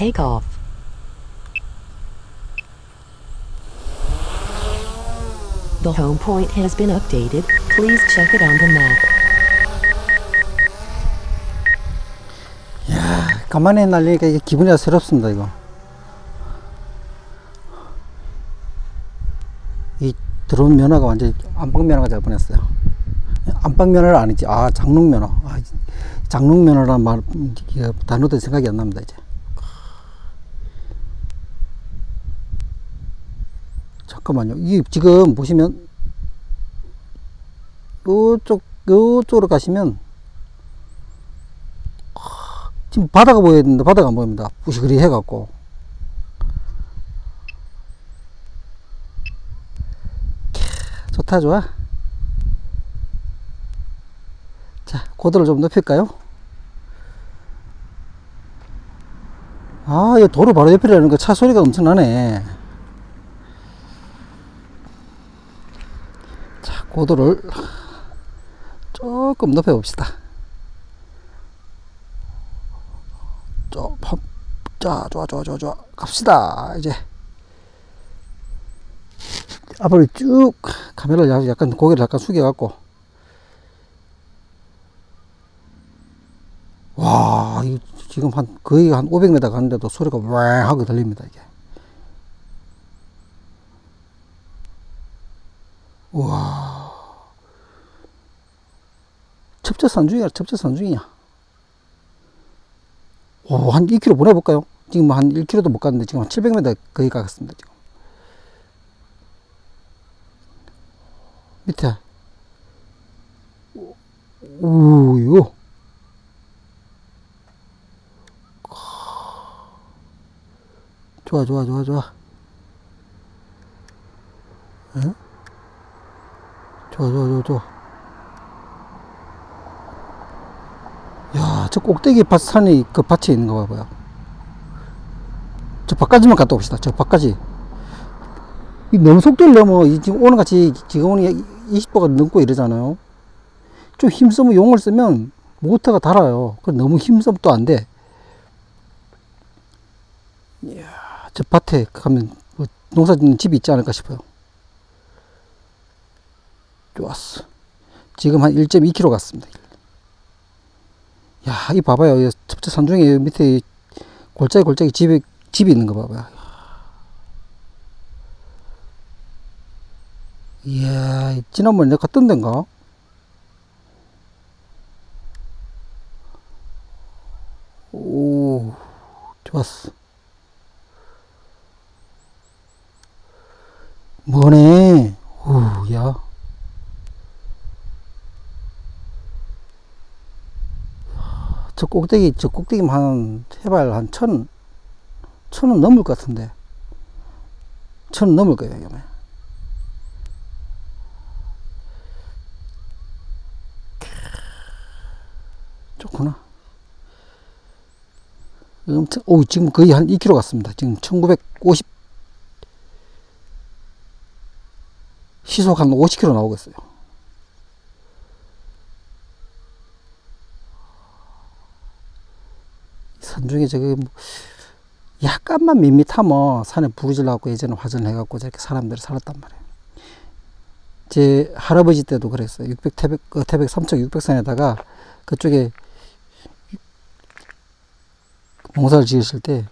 take off. The home point has been updated. Please check it on the map. 가만히 날리니까 이게 기분이 새롭습니다, 이거. 이 드론 면허가 완전히 안방 면허가 될 뻔했어요. 안방 면허는 아니지. 아, 장롱 면허. 아, 장롱 면허란 말, 단어도 생각이 안 납니다, 이제. 잠깐만요. 이 지금 보시면, 요쪽, 요쪽으로 가시면, 지금 바다가 보여야 되는데 바다가 안 보입니다. 부시그리 해갖고. 캬, 좋다 좋아. 자 고도를 좀 높일까요? 아, 이 도로 바로 옆이라는 거 차 소리가 엄청나네. 자, 고도를 조금 높여 봅시다. 저, 팝, 자, 좋아, 좋아, 좋아, 좋아. 갑시다, 이제. 앞으로 쭉 카메라를 약- 약간 고개를 약간 숙여 갖고. 와, 이 지금 한 거의 한 500m 가는데도 소리가 왕 하고 들립니다, 이게. 우와. 첩제 산중이야, 첩제 산중이야. 오, 한 2km 보내볼까요? 지금 뭐 한 1km도 못 갔는데 지금 한 700m 거의 가겠습니다. 지금. 밑에. 우요. 좋아, 좋아, 좋아, 좋아. 에? 좋아, 좋아, 좋아, 좋아. 야, 저 꼭대기 밭 산이 그 밭에 있는 거 봐봐요. 저 밖까지만 갔다 옵시다. 저 밖까지. 이 너무 속도를. 이 지금 오늘 같이 지금 오는 20도가 넘고 이러잖아요. 좀 힘쓰면 용을 쓰면 모터가 달아요. 그 너무 힘쓰면 또 안 돼. 이야, 저 밭에 가면 뭐 농사 짓는 집이 있지 않을까 싶어요. 좋았어. 지금 한 1.2km 갔습니다. 야, 이 봐봐요. 이 첩제 산중에 밑에 이 골짜기 골짜기 집이 집이 있는 거 봐봐요. 이야, 이 지난번에 내가 갔던 데인가? 오, 좋았어. 뭐네? 오, 야. 저 꼭대기, 저 꼭대기만 한, 해발 한 천, 천은 넘을 것 같은데. 천은 넘을 거예요, 이게. 좋구나. 엄청, 오, 지금 거의 한 2km 갔습니다. 지금 1950, 시속 한 50km 나오겠어요. 산 중에 저기 뭐 약간만 밋밋하면 산에 부르질 갖고 예전에 화전해갖고 저렇게 사람들이 살았단 말이에요. 제 할아버지 때도 그랬어요. 600 태백, 그 태백 삼척 600산에다가 그쪽에 농사를 지으실 때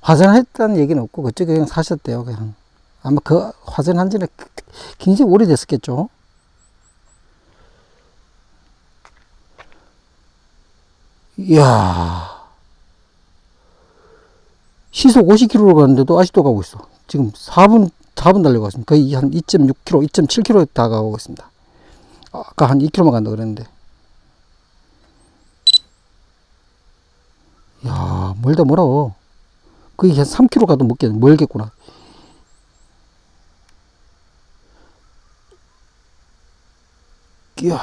화전했다는 얘기는 없고 그쪽에 그냥 사셨대요. 그냥 아마 그 화전한 지는 굉장히 오래됐었겠죠. 이야. 시속 50km로 가는데도 아직도 가고 있어. 지금 4분, 4분 달려고 있습니다. 거의 한 2.6km, 2.7km 다가오고 있습니다. 아까 한 2km만 간다 그랬는데. 야 멀다 멀어. 거의 한 3km 가도 못 겠, 멀겠구나. 이야.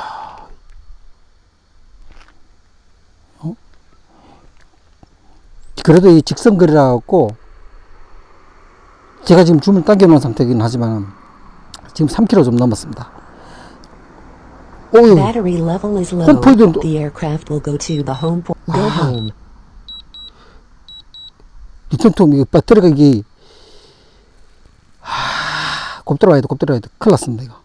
어? 그래도 이 직선 거리라 갖고 제가 지금 줌을 당겨 놓은 상태이긴 하지만 지금 3km 좀 넘었습니다. 오유. Go 아. 리턴통, 이거 배터리가 이게, 하, 곱들어 와야 돼, 곱들어 와야 돼. 큰일 났습니다, 이거.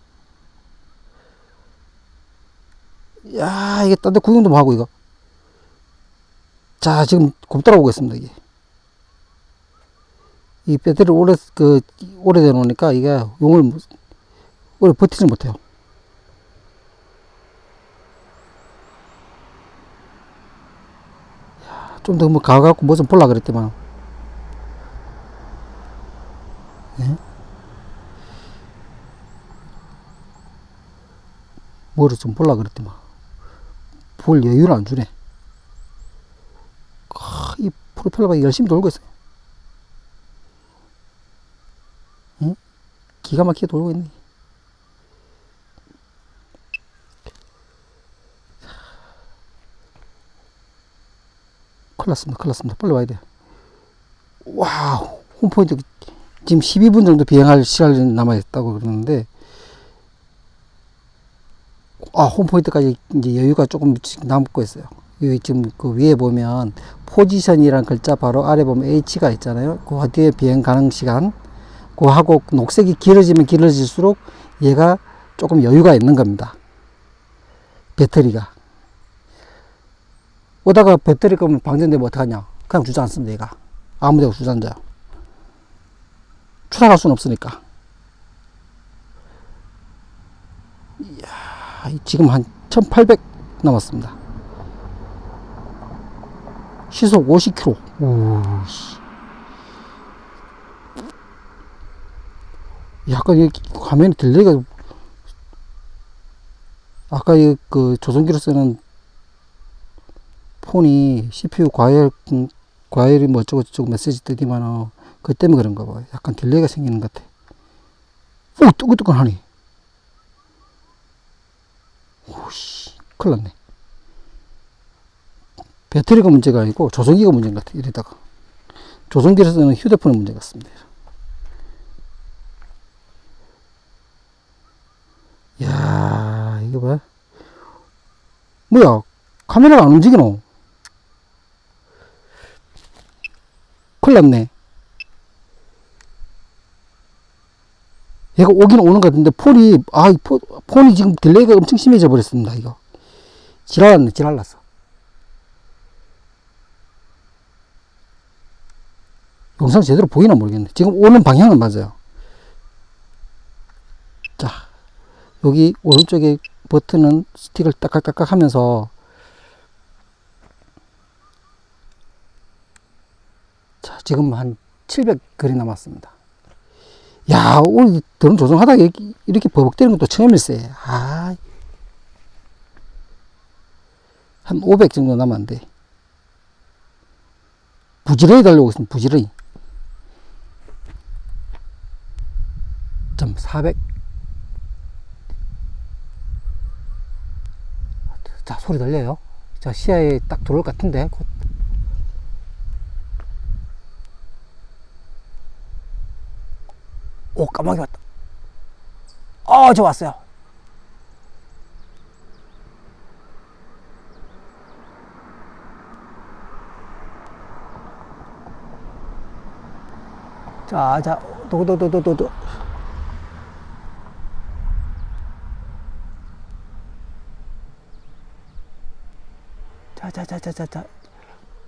야, 이게 딴 데 구경 좀 하고, 이거. 자, 지금 오고 있습니다, 이게. 이 배터리 오래, 그, 오래돼 놓으니까 이게 용을 못- 오래 버티지 못해요. 좀 더 뭐 가갖고 뭐 좀 볼라 그랬더만. 예? 뭐를 좀 볼라 그랬더만. 볼 여유를 안 주네. 프로펠러가 열심히 돌고 있어요. 응? 기가 막히게 돌고 있네. 큰일 났습니다. 큰일 났습니다. 빨리 와야 돼. 와우. 홈포인트 지금 12분 정도 비행할 시간이 남아있다고 그러는데 아, 홈포인트까지 이제 여유가 조금 남고 있어요. 여기 지금 그 위에 보면 포지션이란 글자 바로 아래 보면 H가 있잖아요. 그 뒤에 비행 가능 시간. 그 하고 녹색이 길어지면 길어질수록 얘가 조금 여유가 있는 겁니다. 배터리가. 오다가 배터리 끄면 방전되면 어떡하냐. 그냥 주저앉습니다, 얘가. 아무 데나 주저앉아요. 추락할 수는 없으니까. 이야, 지금 한 1800 남았습니다. 시속 50km. 오, 씨. 약간 이 화면이 딜레이가 아까 이그 조선기로 쓰는 폰이 CPU 과열 음, 과열이 뭐 어쩌고 저쩌고 메시지 뜨디만은 그 때문에 그런가 봐요. 약간 딜레이가 생기는 것 같아. 오 뜨끈뜨끈하니. 오씨 큰일 났네. 배터리가 문제가 아니고 조선기가 문제인 것 같아. 이러다가 조선기로 쓰는 휴대폰의 문제 같습니다. 야 이거 봐. 뭐야 카메라가 안 움직이노? 큰일 났네. 얘가 오긴 오는 것 같은데 폰이 아, 이 폰, 폰이 지금 딜레이가 엄청 심해져 버렸습니다. 이거 지랄났네, 지랄났어. 영상 제대로 보이나 모르겠네. 지금 오는 방향은 맞아요. 자, 여기 오른쪽에 버튼은 스틱을 딱딱딱딱 하면서 자, 지금 한 700거리 남았습니다. 야, 오늘 드론 조정하다가 이렇게, 버벅대는 것도 처음일세. 아, 한 500 정도 남았는데. 부지런히 달려오고 있습니다. 부지런히. 400. 자, 소리 들려요? 자, 시야에 딱 들어올 것 같은데. 곧. 오, 까마귀 왔다. 어, 저 왔어요. 자, 자, 도도도도도도. 자, 자, 자, 자, 자, 자.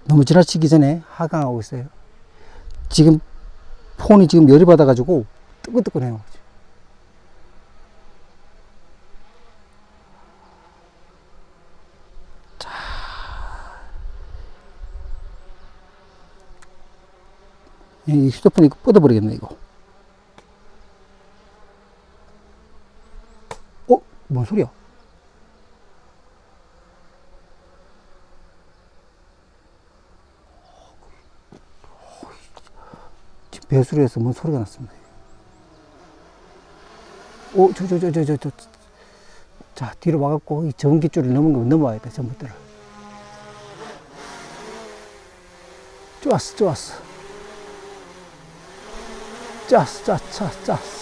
너무 지나치기 전에 하강하고 있어요. 지금 폰이 지금 열이 받아가지고 뜨끈뜨끈해요. 자. 이 휴대폰 이거 뻗어버리겠네, 이거. 어? 뭔 소리야? 배수로에서 뭔 소리가 났습니다. 오, 저, 저, 저, 저, 저, 저. 자, 뒤로 와갖고 이 전기줄을 넘은 거 넘어와야 돼, 전봇대를. 좋았어, 좋았어. 좋았어, 좋았어, 좋았어.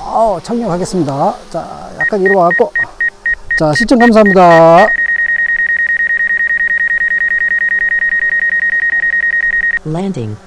아우, 착륙하겠습니다. 자, 약간 이리 와갖고. 자, 시청 감사합니다. Landing.